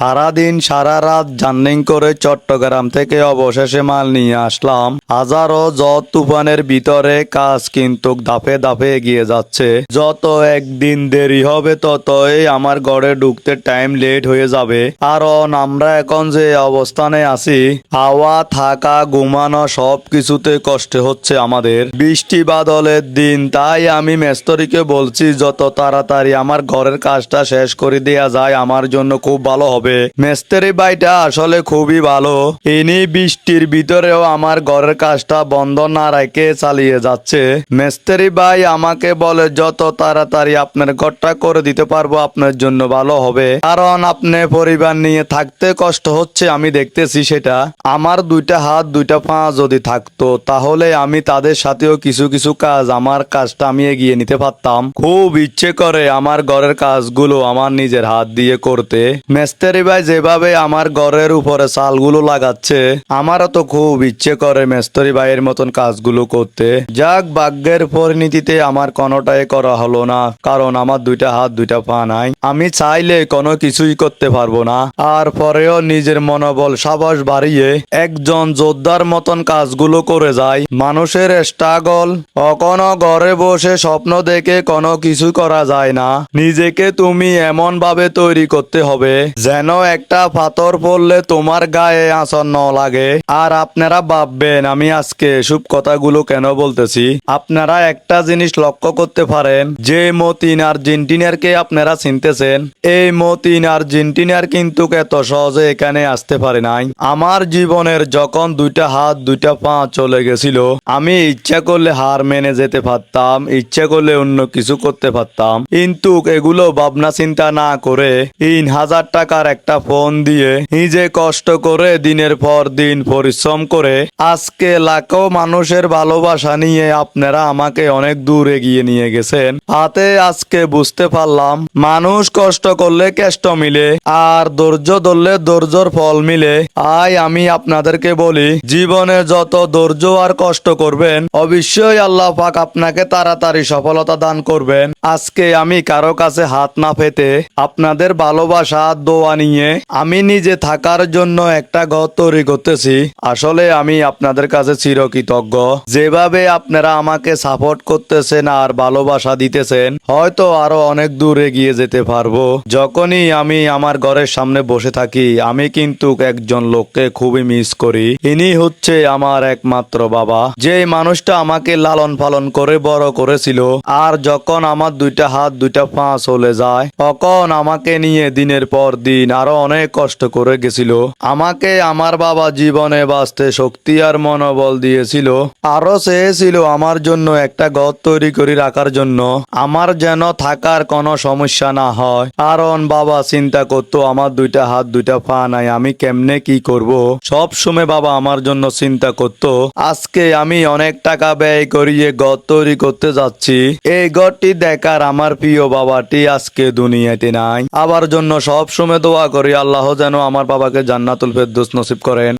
সারাদিন, সারা রাত জার্নিং করে চট্টগ্রাম থেকে অবশেষে মাল নিয়ে আসলাম। হাজারো যত তুফানের ভিতরে কাজ কিন্তু দাফে দাফে এগিয়ে যাচ্ছে। যত একদিন দেরি হবে, ততই আমার ঘরে ঢুকতে টাইম লেট হয়ে যাবে। কারণ আমরা এখন যে অবস্থানে আছি, হাওয়া, থাকা, ঘুমানো সব কিছুতে কষ্ট হচ্ছে আমাদের। বৃষ্টি বাদলের দিন, তাই আমি মেস্তরিকে বলছি, যত তাড়াতাড়ি আমার ঘরের কাজটা শেষ করে দেয়া যায়, আমার জন্য খুব ভালো হবে। মেস্তেরি ভাইটা আসলে খুবই ভালো। ইনি বৃষ্টির ভিতরেও আমার ঘরের কাজটা বন্ধ না রেখে চালিয়ে যাচ্ছে। মেস্তেরি ভাই আমাকে বলে, যত তাড়াতাড়ি আপনার ঘরটা করে দিতে পারব, আপনার জন্য ভালো হবে। কারণ আপনি পরিবার নিয়ে থাকতে কষ্ট হচ্ছে, আমি দেখতেছি সেটা। আমার দুইটা হাত, দুইটা পা যদি থাকতো, তাহলে আমি তাদের সাথেও কিছু কিছু কাজ, আমার কাজটা আমি এগিয়ে নিতে পারতাম। খুব ইচ্ছে করে আমার ঘরের কাজগুলো আমার নিজের হাত দিয়ে করতে। মেস্তেরি ভাই যেভাবে আমার ঘরের উপরে চালগুলো লাগাচ্ছে, আমারও তো খুব ইচ্ছে করে মেস্তরি ভাইয়ের মতন কাজগুলো করতে। যাক, ভাগ্যের পরিণতিতে আমার কোনোটাই করা হলো না, কারণ আমার দুইটা হাত, দুইটা পা নাই। আমি চাইলে কোনো কিছুই করতে পারব না। আর পরেও নিজের মনোবল সাবাস বাড়িয়ে একজন যোদ্ধার মতন কাজগুলো করে যায় মানুষের স্ট্রাগল কখনো ঘরে বসে স্বপ্ন দেখে কোনো কিছু করা যায় না। নিজেকে তুমি এমন ভাবে তৈরি করতে হবে, যেন একটা পাথর পড়লে তোমার গায়ে আঁচড় ন লাগে। আর আপনারা ভাববেন, আমি আজকে এসব কথাগুলো কেন বলতেছি? আপনারা একটা জিনিস লক্ষ্য করতে পারেন, যে মতিন আর্জেন্টিনারকে আপনারা চিনতেছেন। এই মতিন আর্জেন্টিনার কিন্তু এত সহজে এখানে আসতে পারে নাই। আমার জীবনের যখন দুইটা হাত, দুইটা পা চলে গেছিল, আমি ইচ্ছা করলে হার মেনে যেতে পারতাম, ইচ্ছা করলে অন্য কিছু করতে পারতাম। কিন্তু এগুলো ভাবনা চিন্তা না করে, তিন হাজার টাকার একটা ফোন দিয়ে নিজে কষ্ট করে দিনের পর দিন পরিশ্রম করে আজকে লাখো মানুষের ভালোবাসা নিয়ে আপনারা আমাকে অনেক দূর এগিয়ে নিয়ে গেছেন। হাতে আজকে বুঝতে পারলাম, মানুষ কষ্ট করলে কেষ্ট মিলে, আর ধৈর্য ধরলে ধৈর্যর ফল মিলে। আই আমি আপনাদেরকে বলি, জীবনে যত ধৈর্য আর কষ্ট করবেন, অবশ্যই আল্লাহ পাক আপনাকে তাড়াতাড়ি সফলতা দান করবেন। আজকে আমি কারও কাছে হাত না পেতে আপনাদের ভালোবাসা, দোয়া নিয়ে আমি নিজে থাকার জন্য একটা ঘর তৈরি করতেছি। আসলে আমি আপনাদের কাছে চিরকৃতজ্ঞ। যেভাবে আপনারা আমাকে সাপোর্ট করতেছেন আর ভালোবাসা দিতেছেন, হয়তো আরও অনেক দূর এগিয়ে যেতে পারব। যখনই আমি আমার ঘরের সামনে বসে থাকি, আমি কিন্তু একজন লোককে খুবই মিস করি। ইনি হচ্ছে আমার একমাত্র বাবা। যে মানুষটা আমাকে লালন পালন করে বড় করেছিল, আর যখন আমার দুইটা হাত, দুইটা পা চলে যায়, তখন আমাকে নিয়ে দিনের পর দিন আরও অনেক কষ্ট করে গেছিল। আমাকে আমার বাবা জীবনে বাঁচতে শক্তি আর মনোবল দিয়েছিল। আরও চেয়েছিল আমার জন্য একটা ঘর তৈরি করে রাখার জন্য। আমার যেন থাকার কোনো সমস্যা না হয়। কারণ বাবা চিন্তা করতো, আমার দুইটা হাত, দুইটা পা নাই, আমি কেমনে কি করব? সব সময় বাবা আমার জন্য চিন্তা করতো, আজকে আমি অনেক টাকা ব্যয় করিয়ে ঘর তৈরি করতে যাচ্ছি। এই ঘরটি দেখার আমার প্রিয় বাবাটি আজকে দুনিয়াতে নাই। আবার জন্য সব সময় দোয়া করি আল্লাহ যেন আমার বাবাকে জান্নাতুল ফেরদৌস নসিব করেন।